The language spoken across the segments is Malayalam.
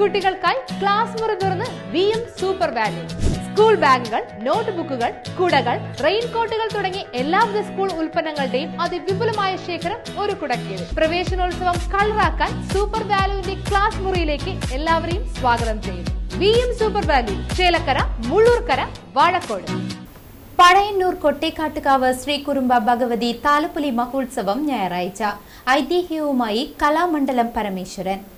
കുട്ടികൾക്കായി ക്ലാസ് മുറി തുറന്ന് V M super value. School ബാഗുകൾ നോട്ട്ബുക്കുകൾ കുടകൾ റെയിൻകോട്ടുകൾ തുടങ്ങി എല്ലാവിധ സ്കൂൾ ഉൽപ്പന്നങ്ങളുടെയും അതിവിപുലമായ ശേഖരം ഒരു കുടക്കീഴിൽ. പ്രവേശനോത്സവം കളറാക്കാൻ സൂപ്പർ വാല്യൂവിന്റെ ക്ലാസ് മുറിയിലേക്ക് എല്ലാവരെയും സ്വാഗതം ചെയ്യുന്നു. V M super value Chelakkara Mullurkara Vazhakkode. Pazhayannur Kottekkattukavu Shri Kurumba Bhagavathi Thalappoli മഹോത്സവം ഞായറാഴ്ച. ഐതിഹ്യവുമായി കലാമണ്ഡലം പരമേശ്വരൻ.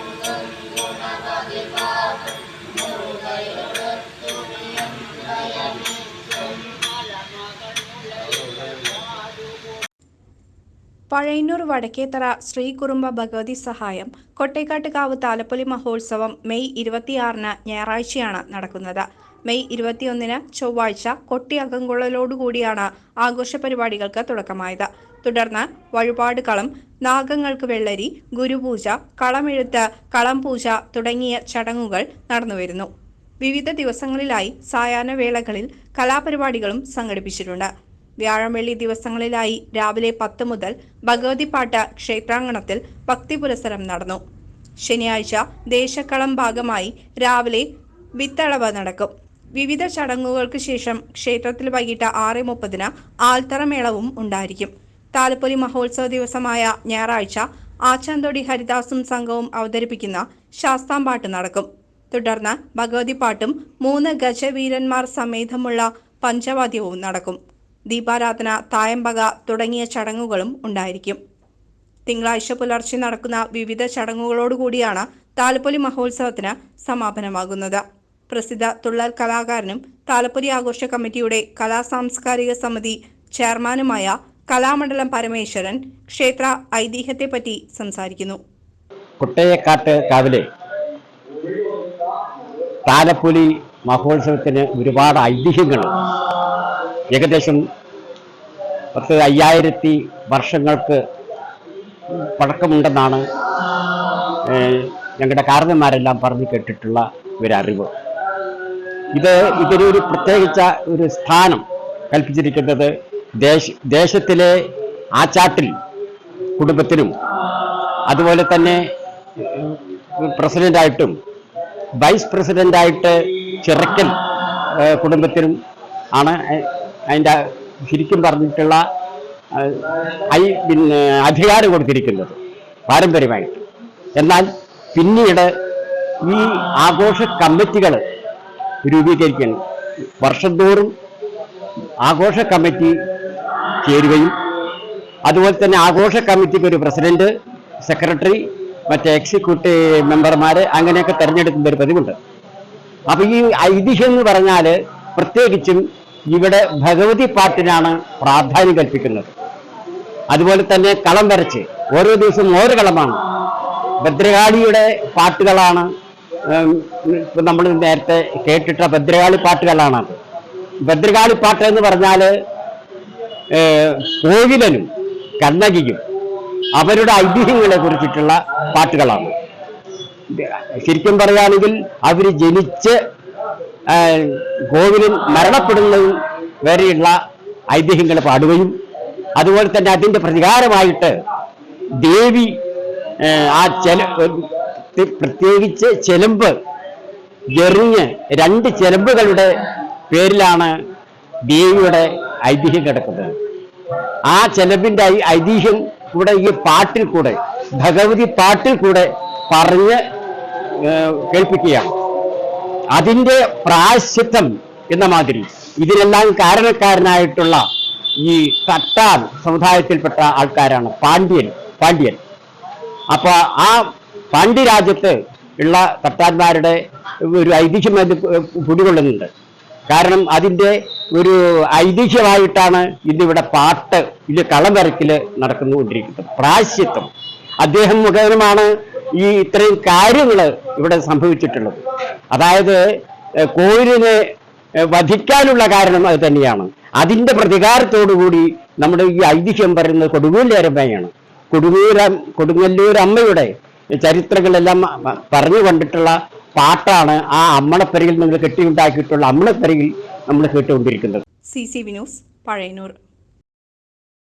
പഴയന്നൂർ വടക്കേത്തറ ശ്രീ കുറുമ്പ ഭഗവതി സഹായം കൊട്ടേക്കാട്ടുകാവ് താലപ്പൊലി മഹോത്സവം മെയ് ഇരുപത്തിയാറിന് ഞായറാഴ്ചയാണ് നടക്കുന്നത്. മെയ് ഇരുപത്തിയൊന്നിന് ചൊവ്വാഴ്ച കൊട്ടി അകങ്കുളലോടുകൂടിയാണ് ആഘോഷ പരിപാടികൾക്ക് തുടക്കമായത്. തുടർന്ന് വഴിപാടുകളം നാഗങ്ങൾക്ക് വെള്ളരി ഗുരുപൂജ കളമെഴുത്ത് കളം പൂജ തുടങ്ങിയ ചടങ്ങുകൾ നടന്നുവരുന്നു വിവിധ ദിവസങ്ങളിലായി സായാഹ്ന വേളകളിൽ കലാപരിപാടികളും സംഘടിപ്പിച്ചിട്ടുണ്ട്. വ്യാഴം വെള്ളി ദിവസങ്ങളിലായി രാവിലെ പത്ത് മുതൽ ഭഗവതിപാട്ട ക്ഷേത്രാങ്കണത്തിൽ ഭക്തി പുരസരം നടന്നു. ശനിയാഴ്ച ദേശക്കളം ഭാഗമായി രാവിലെ വിത്തളവ് നടക്കും. വിവിധ ചടങ്ങുകൾക്ക് ശേഷം ക്ഷേത്രത്തിൽ വൈകിട്ട് ആറ് മുപ്പതിന് ആൽത്തറമേളവും ഉണ്ടായിരിക്കും. താലപ്പൊലി മഹോത്സവ ദിവസമായ ഞായറാഴ്ച ആച്ചാന്തൊടി ഹരിദാസും സംഘവും അവതരിപ്പിക്കുന്ന ശാസ്താംപാട്ട് നടക്കും. തുടർന്ന് ഭഗവതിപ്പാട്ടും മൂന്ന് ഗജവീരന്മാർ സമേതമുള്ള പഞ്ചവാദ്യവും നടക്കും. ദീപാരാധന തായമ്പക തുടങ്ങിയ ചടങ്ങുകളും ഉണ്ടായിരിക്കും. തിങ്കളാഴ്ച പുലർച്ചെ നടക്കുന്ന വിവിധ ചടങ്ങുകളോടുകൂടിയാണ് താലപ്പൊലി മഹോത്സവത്തിന് സമാപനമാകുന്നത്. പ്രസിദ്ധ തുള്ളൽ കലാകാരനും താലപ്പൊലി ആഘോഷ കമ്മിറ്റിയുടെ കലാ സാംസ്കാരിക സമിതി ചെയർമാനുമായ കലാമണ്ഡലം പരമേശ്വരൻ ക്ഷേത്ര ഐതിഹ്യത്തെ ഐതിഹ്യത്തെപ്പറ്റി സംസാരിക്കുന്നു. കുട്ടയക്കാട്ട് കാവിലെ താലപ്പൊലി മഹോത്സവത്തിന് ഒരുപാട് ഐതിഹ്യങ്ങളുണ്ട് ഏകദേശം പത്ത് അയ്യായിരത്തി വർഷങ്ങൾക്ക് പഴക്കമുണ്ടെന്നാണ് ഞങ്ങളുടെ കാരണന്മാരെല്ലാം പറഞ്ഞു കേട്ടിട്ടുള്ള ഒരറിവ്. ഇത് ഇതിനൊരു പ്രത്യേകിച്ച ഒരു സ്ഥാനം കൽപ്പിച്ചിരിക്കുന്നത് ദേശ ദേശത്തിലെ ചാട്ടിൽ കുടുംബത്തിനും അതുപോലെ തന്നെ പ്രസിഡന്റായിട്ടും വൈസ് പ്രസിഡന്റായിട്ട് ചിറക്കൽ കുടുംബത്തിനും ആണ് അതിന്റെ ശരിക്കും പറഞ്ഞിട്ടുള്ള ഐ പിന്നെ അധികാരം കൊടുത്തിരിക്കുന്നത് പാരമ്പര്യമായിട്ട്. എന്നാൽ പിന്നീട് ഈ ആഘോഷ കമ്മിറ്റികൾ രൂപീകരിക്കണം വർഷം തോറും ആഘോഷ കമ്മിറ്റി ചേരുകയും അതുപോലെ തന്നെ ആഘോഷ കമ്മിറ്റിക്ക് ഒരു പ്രസിഡന്റ് സെക്രട്ടറി മറ്റേ എക്സിക്യൂട്ടീവ് മെമ്പർമാർ അങ്ങനെയൊക്കെ തിരഞ്ഞെടുക്കുന്ന ഒരു പതിവുണ്ട്. അപ്പൊ ഈ ഐതിഹ്യം എന്ന് പറഞ്ഞാൽ പ്രത്യേകിച്ചും ഇവിടെ ഭഗവതി പാട്ടിനാണ് പ്രാധാന്യം കൽപ്പിക്കുന്നത്. അതുപോലെ തന്നെ കളം വരച്ച് ഓരോ ദിവസവും ഓരോ കളമാണ്. ഭദ്രകാളിയുടെ പാട്ടുകളാണ് നമ്മൾ നേരത്തെ കേട്ടിട്ട ഭദ്രകാളി പാട്ടുകളാണ്. ഭദ്രകാളി പാട്ട് എന്ന് പറഞ്ഞാൽ ഏഹ്, കോവിലനും കണ്ണകിയും അവരുടെ ഐതിഹ്യങ്ങളെ കുറിച്ചിട്ടുള്ള പാട്ടുകളാണ്. ശരിക്കും പറയുകയാണെങ്കിൽ അവർ ജനിച്ച് കോവിലിൽ മരണപ്പെടുന്നതും വരെയുള്ള ഐതിഹ്യങ്ങൾ പാടുകയും അതുപോലെ തന്നെ അതിന്റെ പ്രതികാരമായിട്ട് ദേവി ആ, ചെല പ്രത്യേകിച്ച് ചെലമ്പ് എറിഞ്ഞ് രണ്ട് ചെലമ്പുകളുടെ പേരിലാണ് ദേവിയുടെ ഐതിഹ്യം കിടക്കുന്നത്. ആ ചെലമ്പിന്റെ ഐതിഹ്യം കൂടെ ഈ പാട്ടിൽ കൂടെ ഭഗവതി പാട്ടിൽ കൂടെ പറഞ്ഞ് കേൾപ്പിക്കുകയാണ്. അതിന്റെ പ്രായശ്ചിത്തം എന്ന മാതിരി ഇതിനെല്ലാം കാരണക്കാരനായിട്ടുള്ള ഈ കട്ടാർ സമുദായത്തിൽപ്പെട്ട ആൾക്കാരാണ് പാണ്ഡ്യൻ പാണ്ഡ്യൻ. അപ്പൊ ആ പാണ്ഡ്യരാജ്യത്ത് ഉള്ള കട്ടാന്മാരുടെ ഒരു ഐതിഹ്യം അത് കുടികൊള്ളുന്നുണ്ട് കാരണം അതിന്റെ ഒരു ഐതിഹ്യമായിട്ടാണ് ഇന്നിവിടെ പാട്ട് ഇത് കളം വരക്കിൽ നടന്നുകൊണ്ടിരിക്കുന്നത്. പ്രാശ്യത്വം അദ്ദേഹം മുഖേനമാണ് ഈ ഇത്രയും കാര്യങ്ങൾ ഇവിടെ സംഭവിച്ചിട്ടുള്ളത്. അതായത് കോവിലിനെ വധിക്കാനുള്ള കാരണം അത് തന്നെയാണ്. അതിന്റെ പ്രതികാരത്തോടുകൂടി നമ്മുടെ ഈ ഐതിഹ്യം പറയുന്നത് കൊടുങ്ങല്ലൂരമ്മയാണ്. കൊടുങ്ങൂര കൊടുങ്ങല്ലൂർ അമ്മയുടെ ചരിത്രങ്ങളെല്ലാം പറഞ്ഞു കൊണ്ടിട്ടുള്ള പാട്ടാണ് ആ അമ്മണപ്പരയിൽ നമ്മൾ കെട്ടിയുണ്ടാക്കിയിട്ടുള്ള അമ്മണപ്പരയിൽ നമ്മൾ കേട്ടുകൊണ്ടിരിക്കുന്നത്. C C Vinos news Pazhayannur.